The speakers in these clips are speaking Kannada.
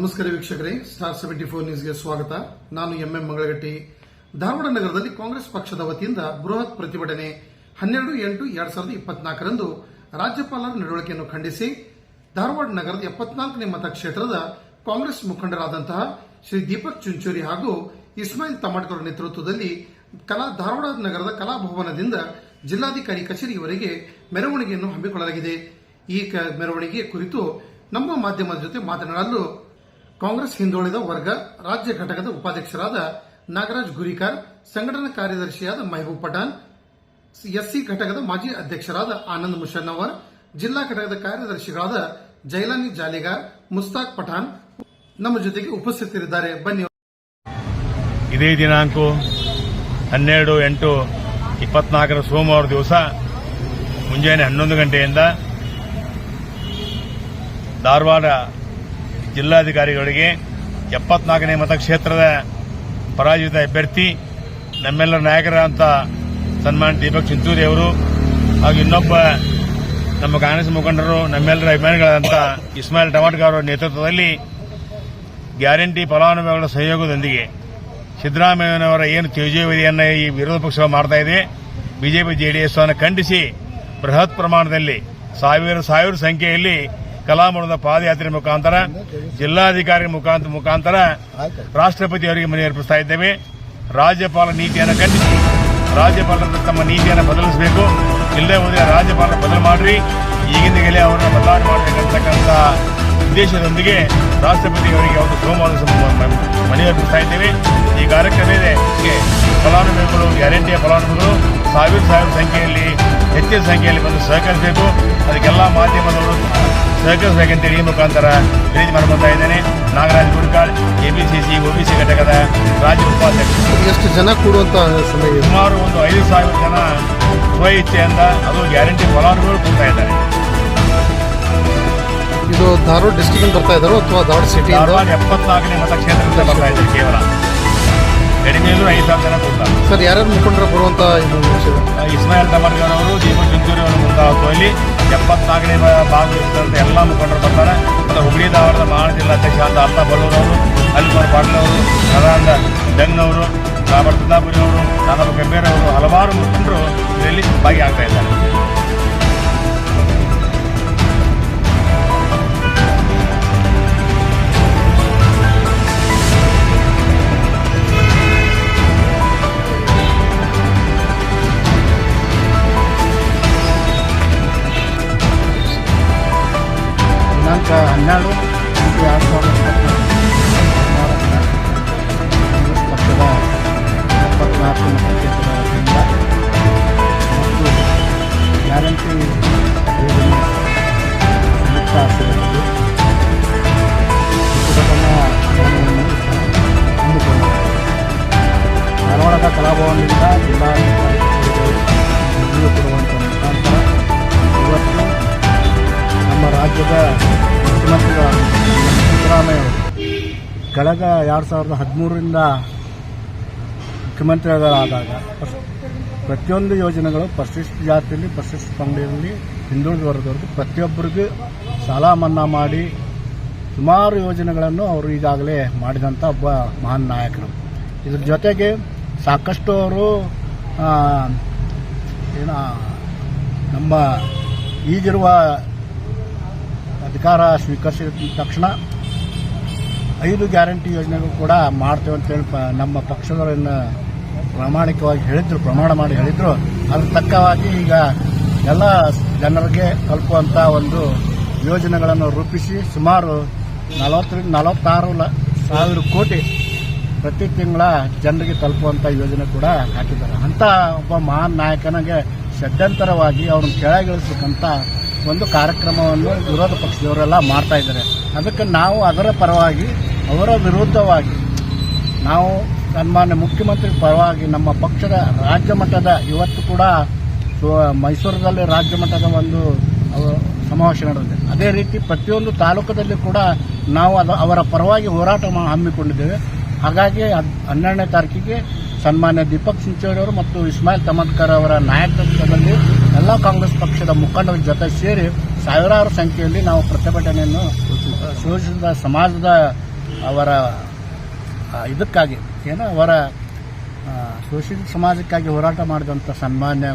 ನಮಸ್ಕಾರ ವೀಕ್ಷಕರೇ ಸ್ಟಾರ್ ಸೆವೆಂಟಿ ಫೋರ್ ನ್ಯೂಸ್ಗೆ ಸ್ವಾಗತ. ನಾನು ಎಂ ಎಂ ಮಂಗಳಗಟ್ಟಿ. ಧಾರವಾಡ ನಗರದಲ್ಲಿ ಕಾಂಗ್ರೆಸ್ ಪಕ್ಷದ ವತಿಯಿಂದ ಬೃಹತ್ ಪ್ರತಿಭಟನೆ ಹನ್ನೆರಡು ಎಂಟು ಎರಡ್ ಸಾವಿರದ ಇಪ್ಪತ್ನಾಲ್ಕರಂದು ರಾಜ್ಯಪಾಲರ ನಡವಳಿಕೆಯನ್ನು ಖಂಡಿಸಿ ಧಾರವಾಡ ನಗರದ ಎಪ್ಪತ್ನಾಲ್ಕನೇ ಮತಕ್ಷೇತ್ರದ ಕಾಂಗ್ರೆಸ್ ಮುಖಂಡರಾದಂತಹ ಶ್ರೀ ದೀಪಕ್ ಚುಂಚೂರಿ ಹಾಗೂ ಇಸ್ಮಾಯಿಲ್ ತಮಾಟ್ಕರ್ ನೇತೃತ್ವದಲ್ಲಿ ಕಲಾ, ಧಾರವಾಡ ನಗರದ ಕಲಾಭವನದಿಂದ ಜಿಲ್ಲಾಧಿಕಾರಿ ಕಚೇರಿಯವರೆಗೆ ಮೆರವಣಿಗೆಯನ್ನು ಹಮ್ಮಿಕೊಳ್ಳಲಾಗಿದೆ. ಈ ಮೆರವಣಿಗೆ ಕುರಿತು ನಮ್ಮ ಮಾಧ್ಯಮದ ಜೊತೆ ಮಾತನಾಡಲು ಕಾಂಗ್ರೆಸ್ ಹಿಂದುಳಿದ ವರ್ಗ ರಾಜ್ಯ ಘಟಕದ ಉಪಾಧ್ಯಕ್ಷರಾದ ನಾಗರಾಜ್ ಗುರಿಕಾರ್, ಸಂಘಟನಾ ಕಾರ್ಯದರ್ಶಿಯಾದ ಮೆಹಬೂಬ್ ಪಠಾನ್ ಎಸ್ಸಿ ಘಟಕದ ಮಾಜಿ ಅಧ್ಯಕ್ಷರಾದ ಆನಂದ್ ಮುಷನ್ನವರ್ ಜಿಲ್ಲಾ ಘಟಕದ ಕಾರ್ಯದರ್ಶಿಗಳಾದ ಜೈಲಾನಿ ಜಾಲಿಗಾರ್, ಮುಸ್ತಾಕ್ ಪಠಾನ್ ನಮ್ಮ ಜೊತೆಗೆ ಉಪಸ್ಥಿತರಿದ್ದಾರೆ. ಬನ್ನಿ. ಇದೇ ದಿನಾಂಕ ಹನ್ನೆರಡು, ಎಂಟು, ಇಪ್ಪತ್ನಾಲ್ಕರ ಸೋಮವಾರ ದಿವಸ ಮುಂಜಾನೆ ಹನ್ನೊಂದು ಗಂಟೆಯಿಂದ ಧಾರವಾಡ ಜಿಲ್ಲಾಧಿಕಾರಿಗಳಿಗೆ ಎಪ್ಪತ್ನಾಲ್ಕನೇ ಮತಕ್ಷೇತ್ರದ ಪರಾಜಿತ ಅಭ್ಯರ್ಥಿ, ನಮ್ಮೆಲ್ಲರ ನಾಯಕರಾದಂಥ ಸನ್ಮಾನ್ ದೀಪಕ್ ಚಿಂಚೂರಿ ಅವರು ಹಾಗೂ ಇನ್ನೊಬ್ಬ ನಮ್ಮ ಕಾಂಗ್ರೆಸ್ ಮುಖಂಡರು, ನಮ್ಮೆಲ್ಲರ ಅಭಿಮಾನಿಗಳಾದಂಥ ಇಸ್ಮಾಯಿಲ್ ಟಮಾಟ್ಗ ಅವರ ನೇತೃತ್ವದಲ್ಲಿ ಗ್ಯಾರಂಟಿ ಫಲಾನುಭವಿಗಳ ಸಹಯೋಗದೊಂದಿಗೆ ಸಿದ್ದರಾಮಯ್ಯನವರ ಏನು ತೇಜೋವಿಧಿಯನ್ನು ಈ ವಿರೋಧ ಪಕ್ಷ ಮಾಡ್ತಾ ಇದೆ, ಬಿಜೆಪಿ, ಜೆಡಿಎಸ್ ಅನ್ನು ಖಂಡಿಸಿ ಬೃಹತ್ ಪ್ರಮಾಣದಲ್ಲಿ ಸಾವಿರ ಸಾವಿರ ಸಂಖ್ಯೆಯಲ್ಲಿ ಕಲಾಮರದ ಪಾದಯಾತ್ರೆ ಮುಖಾಂತರ ಜಿಲ್ಲಾಧಿಕಾರಿ ಮುಖಾಂತರ ಮುಖಾಂತರ ರಾಷ್ಟ್ರಪತಿ ಅವರಿಗೆ ಮನವಿ ಅರ್ಪಿಸ್ತಾ ಇದ್ದೇವೆ. ರಾಜ್ಯಪಾಲ ನೀತಿಯನ್ನು ಖಂಡಿಸಿ ರಾಜ್ಯಪಾಲರ ತಮ್ಮ ನೀತಿಯನ್ನು ಬದಲಿಸಬೇಕು. ಇಲ್ಲದೆ ಹೋದರೆ ರಾಜ್ಯಪಾಲರ ಬದಲು ಮಾಡ್ರಿ. ಈಗಿಂದಲೇ ಅವರನ್ನು ಬದಲಾವಣೆ ಮಾಡಬೇಕಂತಕ್ಕಂಥ ಉದ್ದೇಶದೊಂದಿಗೆ ರಾಷ್ಟ್ರಪತಿ ಅವರಿಗೆ ಒಂದು ಸೋಮವಾರ ಮನವಿ ಅರ್ಪಿಸ್ತಾ ಇದ್ದೇವೆ. ಈ ಕಾರ್ಯಕ್ರಮದಲ್ಲಿ ಫಲಾನುಭವಿಗಳು ಗ್ಯಾರಂಟಿಯ ಫಲಾನುಭವಿಗಳು ಸಾವಿರ ಸಾವಿರ ಸಂಖ್ಯೆಯಲ್ಲಿ ಹೆಚ್ಚಿನ ಸಂಖ್ಯೆಯಲ್ಲಿ ಬಂದು ಸಹಕರಿಸಬೇಕು. ಅದಕ್ಕೆಲ್ಲ ಮಾಧ್ಯಮದವರು ಸಹಕರಿಸಬೇಕಂತೇಳಿ ಈ ಮುಖಾಂತರ ವಿನಂತಿ ಮಾಡ್ಕೊತಾ ಇದ್ದೇನೆ. ನಾಗರಾಜ್ ಗುಡ್ಕಾಳ್ ಬಿ ಸಿ ಘಟಕದ ರಾಜ್ಯ ಉಪಾಧ್ಯಕ್ಷ ಎಷ್ಟು ಜನ ಸಮಯ ಸುಮಾರು ಒಂದು ಐದು ಸಾವಿರ ಜನ ಸ್ವ ಇಚ್ಛೆಯಿಂದ ಅದು ಗ್ಯಾರಂಟಿ ಫಲಾನುಭವಿಗಳು ಕೂಡ ಇದ್ದಾರೆ. ಇದು ಧಾರವಾಡ ಡಿಸ್ಟಿಕ್ ಬರ್ತಾ ಇದ್ದಾರೆ ಅಥವಾ ಧಾರವಾಡ ಸಿಟಿ ಧಾರವಾಡ ಎಪ್ಪತ್ನಾಲ್ಕನೇ ಮತಕ್ಷೇತ್ರದಿಂದ ಬರ್ತಾ ಇದ್ದಾರೆ ಕೇವಲ. ಕಡಿಮೆಯಲ್ಲೂ ಐದು ಸಾವಿರ ಜನ ಕೊಡ್ತಾರೆ ಸರ್ ಯಾರ್ಯಾರು ಮುಖಂಡರು ಬರುವಂತ ಇದು ವಿಷಯ? ಇಸ್ಮಾಯಿಲ್ ಟಮರ್ಗರ್ ಅವರು ದೀಪಕ್ ಚಿಂಚೂರಿ ಅವರು ಮುಂದಾಗುವಲ್ಲಿ ಎಪ್ಪತ್ನಾಲ್ಕನೇ ಭಾಗವಹಿಸಿದಂತೆ ಎಲ್ಲ ಮುಖಂಡರು ಬರ್ತಾರೆ ಮತ್ತು ಹುಬ್ಳಿ ಧಾರವಾಡದ ಜಿಲ್ಲಾ ಜಿಲ್ಲಾಧ್ಯಕ್ಷ ಅಂತ ಅರ್ಥ ಬಳ್ಳೂರವರು ಅಲ್ಲಿ ಅಲ್ಕುಮಾರ್ ಪಾಟೀಲ್ ಅವರು ಸದಾನಂದ ಡಂಗ್ನವರು ರಾಬರ್ಟ್ ಸಿದ್ದಾಪುರಿ ಅವರು ದಿನಾಂಕ ಹನ್ನೆರಡು ಎಂಟು ಎರಡು ಸಾವಿರದ ಎಪ್ಪತ್ನಾಲ್ಕು ಮತಕ್ಷೇತ್ರದ ಮತ್ತು ಗ್ಯಾರಂಟಿ ಧಾರವಾಡದ ಕಲಾಭವನದಿಂದ ಜಿಲ್ಲಾಧಿಕಾರಿ ಮುಖ್ಯಮಂತ್ರಿಗಳಾದ ಸಿದ್ದರಾಮಯ್ಯ ಅವರು ಕಳೆದ ಎರಡು ಸಾವಿರದ ಹದಿಮೂರರಿಂದ ಮುಖ್ಯಮಂತ್ರಿಗಳಾದಾಗ ಪ್ರತಿಯೊಂದು ಯೋಜನೆಗಳು ಪರಿಶಿಷ್ಟ ಜಾತಿಯಲ್ಲಿ ಪರಿಶಿಷ್ಟ ಪಂಗಡಿಯಲ್ಲಿ ಹಿಂದುಳಿದ ವರ್ಗದವ್ರಿಗೆ ಪ್ರತಿಯೊಬ್ಬರಿಗೂ ಸಾಲ ಮನ್ನಾ ಮಾಡಿ ಸುಮಾರು ಯೋಜನೆಗಳನ್ನು ಅವರು ಈಗಾಗಲೇ ಮಾಡಿದಂಥ ಒಬ್ಬ ಮಹಾನ್ ನಾಯಕರು. ಇದ್ರ ಜೊತೆಗೆ ಸಾಕಷ್ಟು ಅವರು ಏನ, ನಮ್ಮ ಈಗಿರುವ ಅಧಿಕಾರ ಸ್ವೀಕರಿಸಿದ ತಕ್ಷಣ ಐದು ಗ್ಯಾರಂಟಿ ಯೋಜನೆಗಳು ಕೂಡ ಮಾಡ್ತೇವೆ ಅಂತೇಳಿ ಪ ನಮ್ಮ ಪಕ್ಷದವರನ್ನು ಪ್ರಾಮಾಣಿಕವಾಗಿ ಹೇಳಿದ್ರು, ಪ್ರಮಾಣ ಮಾಡಿ ಹೇಳಿದ್ರು. ಅದ್ರ ತಕ್ಕವಾಗಿ ಈಗ ಎಲ್ಲ ಜನರಿಗೆ ತಲುಪುವಂಥ ಒಂದು ಯೋಜನೆಗಳನ್ನು ರೂಪಿಸಿ ಸುಮಾರು ನಲವತ್ತರಿಂದ ನಲವತ್ತಾರು ಲ ಸಾವಿರ ಕೋಟಿ ಪ್ರತಿ ತಿಂಗಳ ಜನರಿಗೆ ತಲುಪುವಂಥ ಯೋಜನೆ ಕೂಡ ಹಾಕಿದ್ದಾರೆ. ಅಂತ ಒಬ್ಬ ಮಹಾನ್ ನಾಯಕನಿಗೆ ಷಡ್ಯಂತರವಾಗಿ ಅವ್ರನ್ನ ಕೆಳಗಿಳಿಸ್ಬೇಕಂತ ಒಂದು ಕಾರ್ಯಕ್ರಮವನ್ನು ವಿರೋಧ ಪಕ್ಷದವರೆಲ್ಲ ಮಾಡ್ತಾ ಇದ್ದಾರೆ. ಅದಕ್ಕೆ ನಾವು ಅದರ ಪರವಾಗಿ, ಅವರ ವಿರುದ್ಧವಾಗಿ ನಾವು ಸನ್ಮಾನ್ಯ ಮುಖ್ಯಮಂತ್ರಿ ಪರವಾಗಿ ನಮ್ಮ ಪಕ್ಷದ ರಾಜ್ಯ ಮಟ್ಟದ ಇವತ್ತು ಕೂಡ ಮೈಸೂರಿನಲ್ಲಿ ರಾಜ್ಯ ಮಟ್ಟದ ಒಂದು ಸಮಾವೇಶ ನಡೆದಿದೆ. ಅದೇ ರೀತಿ ಪ್ರತಿಯೊಂದು ತಾಲೂಕದಲ್ಲಿ ಕೂಡ ನಾವು ಅದು, ಅವರ ಪರವಾಗಿ ಹೋರಾಟ ಹಮ್ಮಿಕೊಂಡಿದ್ದೇವೆ. ಹಾಗಾಗಿ ಹನ್ನೆರಡನೇ ತಾರೀಕಿಗೆ ಸನ್ಮಾನ್ಯ ದೀಪಕ್ ಸಿಂಚೋಡಿ ಅವರು ಮತ್ತು ಇಸ್ಮಾಯಿಲ್ ತಮಟ್ಕರ್ ಅವರ ನಾಯಕತ್ವದಲ್ಲಿ ಎಲ್ಲ ಕಾಂಗ್ರೆಸ್ ಪಕ್ಷದ ಮುಖಂಡರ ಜೊತೆ ಸೇರಿ ಸಾವಿರಾರು ಸಂಖ್ಯೆಯಲ್ಲಿ ನಾವು ಪ್ರತಿಭಟನೆಯನ್ನು ಶೋಷಿತ ಸಮಾಜದ ಅವರ ಇದಕ್ಕಾಗಿ ಏನು ಅವರ ಶೋಷಿತ ಸಮಾಜಕ್ಕಾಗಿ ಹೋರಾಟ ಮಾಡಿದಂಥ ಸನ್ಮಾನ್ಯ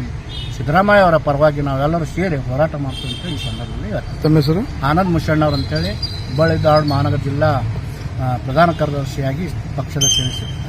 ಸಿದ್ದರಾಮಯ್ಯ ಅವರ ಪರವಾಗಿ ನಾವೆಲ್ಲರೂ ಸೇರಿ ಹೋರಾಟ ಮಾಡ್ತೀವಿ ಅಂತ ಈ ಸಂದರ್ಭದಲ್ಲಿ. ತಮ್ಮ ಹೆಸರು? ಆನಂದ್ ಮುಷಣ್ಣವ್ರು ಅಂತೇಳಿ ಹುಬ್ಬಳ್ಳಿ ಧಾರವಾಡ ಮಹಾನಗರ ಜಿಲ್ಲಾ ಪ್ರಧಾನ ಕಾರ್ಯದರ್ಶಿಯಾಗಿ ಪಕ್ಷದ ಸೇರಿಸಿದ್ದಾರೆ